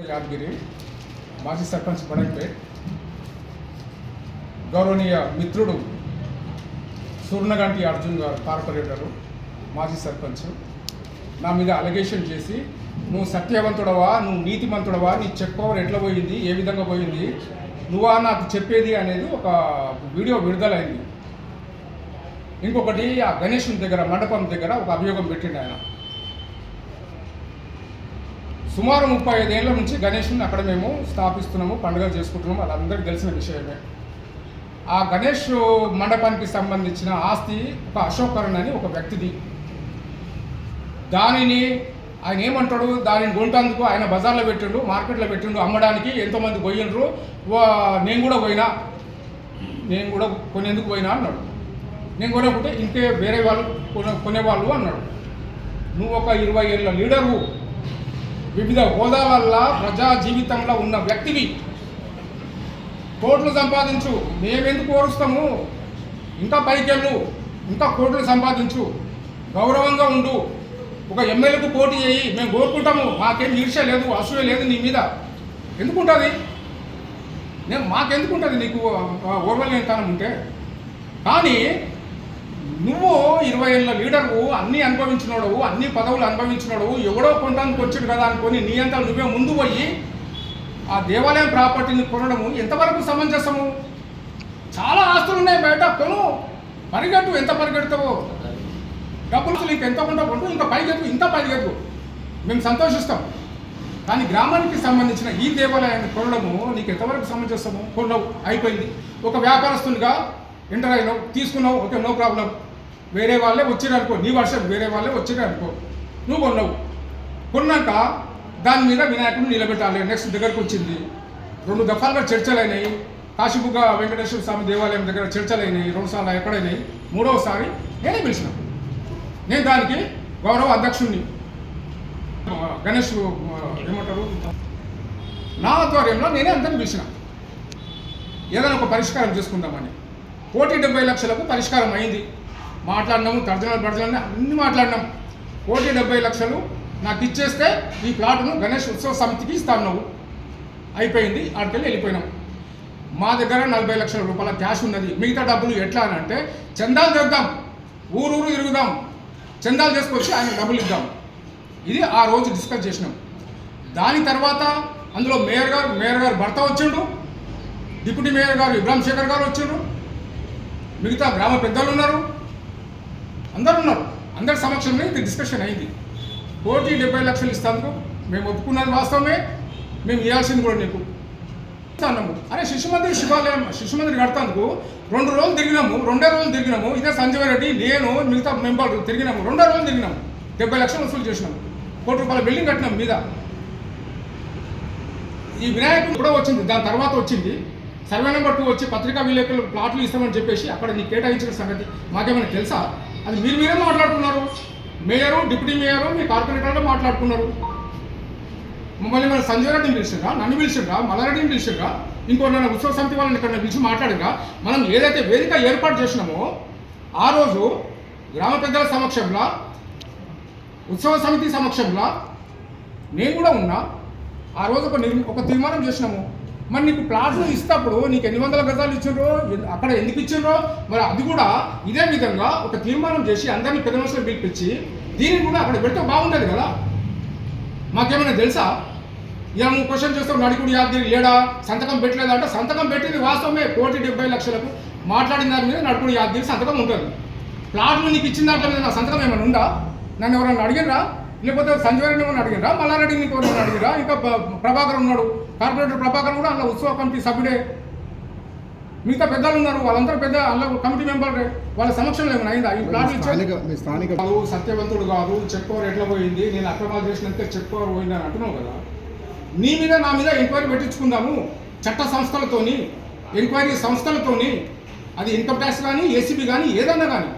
యాదగిరి మాజీ సర్పంచ్ బడాయిపేట్ గౌరవనీయ మిత్రుడు సూర్ణగంటి అర్జున్ గారు కార్పొరేటరు మాజీ సర్పంచ్. నా మీద అలిగేషన్ చేసి నువ్వు సత్యవంతుడవా? నువ్వు నీతిమంతుడవా? నీ చెక్ పవర్ ఎట్లా పోయింది? ఏ విధంగా పోయింది? నువ్వా? నాకు చెప్పేది అనేది ఒక వీడియో విడుదలైంది. ఇంకొకటి ఆ గణేష్ దగ్గర మండపం దగ్గర ఒక అభియోగం పెట్టిండు ఆయన. సుమారు ముప్పై ఐదేళ్ళ నుంచి గణేష్ని అక్కడ మేము స్థాపిస్తున్నాము పండుగలు చేసుకుంటున్నాము అది అందరికీ తెలిసిన విషయమే. ఆ గణేష్ మండపానికి సంబంధించిన ఆస్తి ఒక అశోకరణ్ అని ఒక వ్యక్తిది. దానిని ఆయన ఏమంటాడు? దానిని కొంటందుకు ఆయన బజార్లో పెట్టిండు మార్కెట్లో పెట్టిండు అమ్మడానికి ఎంతోమంది పోయినరు. వా- నేను కూడా పోయినా. నేను కూడా కొనేందుకు పోయినా అన్నాడు. నేను కొనకుంటే ఇంకే వేరే వాళ్ళు కొనే కొనేవాళ్ళు అన్నాడు. నువ్వు ఒక ఇరవై ఏళ్ళ లీడరు. వివిధ హోదా వల్ల ప్రజా జీవితంలో ఉన్న వ్యక్తివి. కోట్లు సంపాదించు. మేమెందుకు ఓరుస్తాము? ఇంకా పైకెళ్ళు. ఇంకా కోట్లు సంపాదించు. గౌరవంగా ఉండు. ఒక ఎమ్మెల్యేకు పోటీ చేయి. మేము కోరుకుంటాము. మాకేం ఈర్ష్య లేదు అసూయ లేదు నీ మీద. ఎందుకుంటుంది? నేను మాకెందుకుంటుంది నీకు ఓర్వలేనితనం ఉంటే? కానీ నువ్వు ఇరవై ఏళ్ళ లీడర్వు అన్నీ అనుభవించినోడు అన్ని పదవులు అనుభవించినోడవు ఎవడో కొనడానికి వచ్చాడు కదా అనుకొని నీ అంతా నువ్వే ముందు పోయి ఆ దేవాలయం ప్రాపర్టీని కొనడము ఎంతవరకు సమంజసము? చాలా ఆస్తులు ఉన్నాయి బయట కొను. పరిగెట్టు ఎంత పరిగెడతావు? డబ్బులు నీకు ఎంత ఉంటో కొంటూ ఇంకా పైకెత్తు ఇంత పైకెత్తు. మేము సంతోషిస్తాం. కానీ గ్రామానికి సంబంధించిన ఈ దేవాలయాన్ని కొనడము నీకు ఎంతవరకు సమంజసము? కొనవు అయిపోయింది. ఒక వ్యాపారస్తునిగా ఎంటర్ అయినావు తీసుకున్నావు ఓకే నో ప్రాబ్లం. వేరే వాళ్ళే వచ్చారు అనుకో నీ వర్షం వేరే వాళ్ళే వచ్చారు అనుకో నువ్వు కొన్నావు. కొన్నాక దాని మీద వినాయకుడిని నిలబెట్టాలి. నెక్స్ట్ దగ్గరకు వచ్చింది. రెండు దఫాలుగా చర్చలు అయినాయి కాశీబుగ్గ వెంకటేశ్వర స్వామి దేవాలయం దగ్గర చర్చలు అయినాయి రెండు సార్లు ఎక్కడైనాయి. మూడవసారి నేనే పిలిచిన. నేను దానికి గౌరవ అధ్యక్షుడిని గణేష్ ఏమంటారు? నా ఆధ్వర్యంలో నేనే అందరిని పిలిచిన. ఏదైనా ఒక పరిష్కారం చేసుకుందామని. కోటి డెబ్బై లక్షలకు పరిష్కారం అయింది. మాట్లాడినాము తర్జనాలు భర్జనాలు అన్ని మాట్లాడినాం. కోటి డెబ్బై లక్షలు నాకు ఇచ్చేస్తే ఈ ప్లాట్ను గణేష్ ఉత్సవ సమితికి ఇస్తాను నువ్వు. అయిపోయింది ఆడికెళ్ళి వెళ్ళిపోయినాం. మా దగ్గర నలభై లక్షల రూపాయల క్యాష్ ఉన్నది. మిగతా డబ్బులు ఎట్లా అని అంటే చందాలు తెద్దాం ఊరూరు తిరుగుదాం చందాలు తీసుకొచ్చి ఆయన డబ్బులు ఇద్దాం. ఇది ఆ రోజు డిస్కస్ చేసినాం. దాని తర్వాత అందులో మేయర్ గారు మేయర్ గారు భర్త వచ్చిండు డిప్యూటీ మేయర్ గారు ఇబ్రాహిం శేఖర్ గారు వచ్చిండ్రు మిగతా గ్రామ పెద్దలు ఉన్నారు. అందరు ఉన్నారు. అందరి సమక్షంలో ఇది డిస్కషన్ అయింది. కోటి డెబ్బై లక్షలు ఇస్తాను మేము ఒప్పుకున్నది వాస్తవమే. మేము ఇవ్వాల్సింది కూడా నీకు. అన్నాము. అరే శిశు మందిర్ శివాలయం శిశు మందిర్ కడతాందుకు రెండు రోజులు తిరిగినాము. రెండే రోజులు తిరిగినాము. ఇదే సంజయ్ రెడ్డి నేను మిగతా మెంబర్లు తిరిగినాము. రెండో రోజులు తిరిగినాము. డెబ్బై లక్షలు వసూలు చేసినాము. కోటి రూపాయల బిల్డింగ్ కట్టినాం మీద. ఈ వినాయకుడు కూడా వచ్చింది. దాని తర్వాత వచ్చింది. సర్వే నెంబర్ టూ వచ్చి పత్రికా విలేకరులకు ప్లాట్లు ఇస్తామని చెప్పేసి అక్కడ నీకు కేటాయించిన సంగతి. మాకేమైనా తెలుసా? అది మీరు మీరే మాట్లాడుకున్నారు. మేయరు డిప్యూటీ మేయరు మీ కార్పొరేటర్లో మాట్లాడుకున్నారు. మమ్మల్ని మన సంజయ్ రెడ్డిని పిలిచిండ్రా నన్ను పిలిచిండ్రా మల్లారెడ్డిని పిలిచిండ్రా ఇంకో నన్ను ఉత్సవ సమితి వాళ్ళని ఇక్కడ పిలిచి మాట్లాడిగా మనం ఏదైతే వేదిక ఏర్పాటు చేసినామో ఆ రోజు గ్రామ పెద్దల సమక్షంలో ఉత్సవ సమితి సమక్షంలో నేను కూడా ఉన్నా. ఆ రోజు ఒక నిర్ ఒక తీర్మానం చేసినాము. మరి నీకు ప్లాట్లు ఇస్తప్పుడు నీకు ఎన్ని వందల గజాలు ఇచ్చిండ్రో? అక్కడ ఎందుకు ఇచ్చిండ్రో? మరి అది కూడా ఇదే విధంగా ఒక తీర్మానం చేసి అందరినీ పెద్ద మనుషులు పిలిపించి దీన్ని కూడా అక్కడ పెడితే బాగుండేది కదా. మాకేమైనా తెలుసా? ఇలా నువ్వు క్వశ్చన్ చేస్తావు నడికుడు యాదగిరి లేడా? సంతకం పెట్టలేదంటే సంతకం పెట్టింది వాస్తవమే కోటి డెబ్బై లక్షలకు. మాట్లాడిన దాని మీద నడుకుడు యాదగిరి సంతకం ఉంటుంది. ప్లాట్లు నీకు ఇచ్చిన దాంట్లో మీద నా సంతకం ఏమైనా ఉందా? నన్ను ఎవరైనా అడిగినరా? లేకపోతే సంజయ్ రెడ్డి ఏమైనా అడిగినరా? మల్లారెడ్డి నీకు ఎవరైనా అడిగినరా? ఇంకా ప్రభాకర్ ఉన్నాడు. కార్పొరేటర్ ప్రభాకర్ కూడా అందులో ఉత్సవ కమిటీ సభ్యుడే. మిగతా పెద్దలు ఉన్నారు వాళ్ళందరూ పెద్ద అందులో కమిటీ మెంబర్లే. వాళ్ళ సమక్షంలో ఏమైనా అయిందా? ఈ ఇచ్చే స్థానిక సత్యవంతుడు కాదు చెక్ పవర్ ఎట్లా పోయింది నేను అక్రమాలు చేసినందుకే చెక్ పవర్ పోయింది అని అంటున్నావు కదా. నీ మీద నా మీద ఎంక్వైరీ పెట్టించుకుందాము. చట్ట సంస్థలతోని ఎంక్వైరీ సంస్థలతోని అది ఇన్కమ్ ట్యాక్స్ కానీ ఏసీబీ కానీ ఏదన్నా కానీ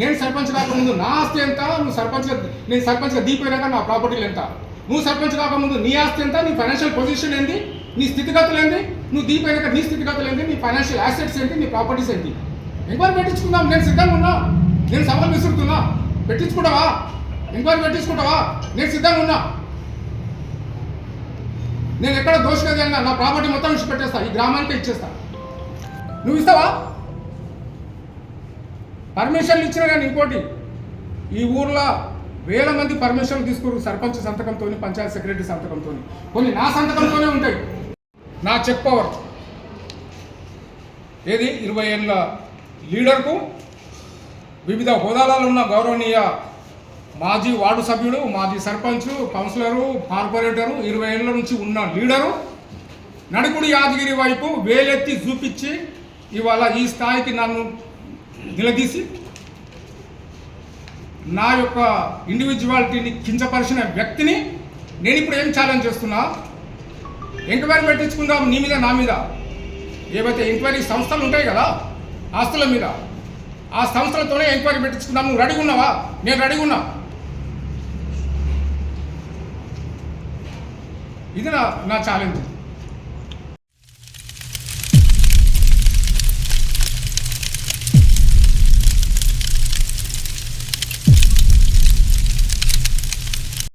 నేను సర్పంచ్ కాకముందు నా ఆస్తి ఎంత? నువ్వు సర్పంచ్ నేను సర్పంచ్గా దీపోయినాక నా ప్రాపర్టీలు ఎంత? నువ్వు సర్పంచ్ కాకముందు నీ ఆస్తి ఎంత? నీ ఫైనాన్షియల్ పొజిషన్ ఏంది? నీ స్థితిగతులు ఏంది? నువ్వు దీపైనాక నీ స్థితిగతులు ఏంటి నీ ఫైనాన్షియల్ అసెట్స్ ఏంటి నీ ప్రాపర్టీస్ ఏంటి ఎంక్వైరీ పెట్టించుకుందాం. నేను సిద్ధంగా ఉన్నా. నేను సవాల్ విసురుతున్నా. పెట్టించుకుంటావా? ఎంక్వైరీ పెట్టించుకుంటావా? నేను సిద్ధంగా ఉన్నా. నేను ఎక్కడ దోషుగా జరిగినా నా ప్రాపర్టీ మొత్తం ఇచ్చి పెట్టేస్తా ఈ గ్రామానికి ఇచ్చేస్తా. నువ్వు ఇస్తావా? పర్మిషన్లు ఇచ్చినా కానీ ఇంకోటి ఈ ఊర్లో వేల మంది పర్మిషన్లు తీసుకురు సర్పంచ్ సంతకంతో పంచాయత్ సెక్రటరీ సంతకంతో కొన్ని నా సంతకంతోనే ఉంటాయి. నా చెక్ పవర్. ఏది? ఇరవై ఏళ్ళ లీడర్కు వివిధ హోదాలలో ఉన్న గౌరవనీయ మాజీ వార్డు సభ్యుడు మాజీ సర్పంచ్ కౌన్సిలరు కార్పొరేటరు ఇరవై ఏళ్ళ నుంచి ఉన్న లీడరు నడుకుడి యాదగిరి వైపు వేలెత్తి చూపించి ఇవాళ ఈ స్థాయికి నన్ను నిలదీసి నా యొక్క ఇండివిజువాలిటీని కించపరిచిన వ్యక్తిని నేను ఇప్పుడు ఏం ఛాలెంజ్ చేస్తున్నా? ఎంక్వైరీ పెట్టించుకుందాం నీ మీద నా మీద. ఏవైతే ఎంక్వైరీ సంస్థలు ఉంటాయి కదా ఆస్తుల మీద. ఆ సంస్థలతోనే ఎంక్వైరీ పెట్టించుకుందాం. నువ్వు రెడీగా ఉన్నావా? నేను రెడీగా ఉన్నా. ఇది నా నా ఛాలెంజ్